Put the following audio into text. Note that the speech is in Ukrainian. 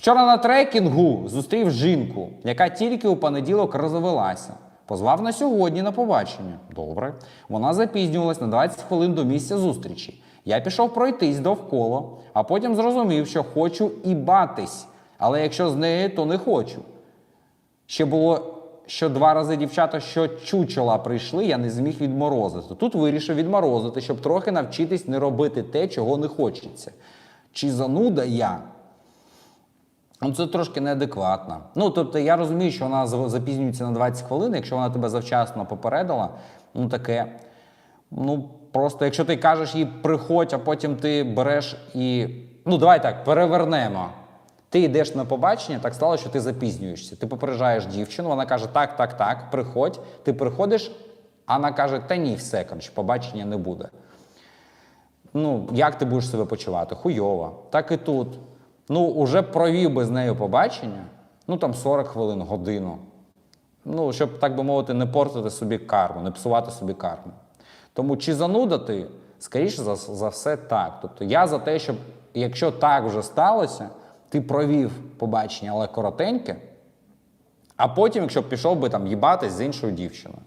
Вчора на трекінгу зустрів жінку, яка тільки у понеділок розвелася. Позвав на сьогодні на побачення. Добре. Вона запізнювалась на 20 хвилин до місця зустрічі. Я пішов пройтись довкола, а потім зрозумів, що хочу і батись. Але якщо з нею, то не хочу. Ще було, що два рази дівчата, що чучела прийшли, я не зміг відморозити. Тут вирішив відморозити, щоб трохи навчитись не робити те, чого не хочеться. Чи зануда я? Ну, це трошки неадекватно. Ну, тобто, я розумію, що вона запізнюється на 20 хвилин, якщо вона тебе завчасно попередила, ну таке. Ну, просто якщо ти кажеш їй приходь, а потім ти береш і. Ну, давай так, перевернемо. Ти йдеш на побачення, так стало, що ти запізнюєшся. Ти попереджаєш дівчину, вона каже: так, так, так, приходь. Ти приходиш, а вона каже: та ні, все, коротше, побачення не буде. Ну, як ти будеш себе почувати? Хуйово. Так і тут. Ну, уже провів би з нею побачення, ну там 40 хвилин, годину. Ну, щоб, так би мовити, не портити собі карму, не псувати собі карму. Тому чи зануда ти, скоріше за, за все, так. Тобто я за те, щоб якщо так вже сталося, ти провів побачення, але коротеньке, а потім, якщо б пішов би там їбатись з іншою дівчиною.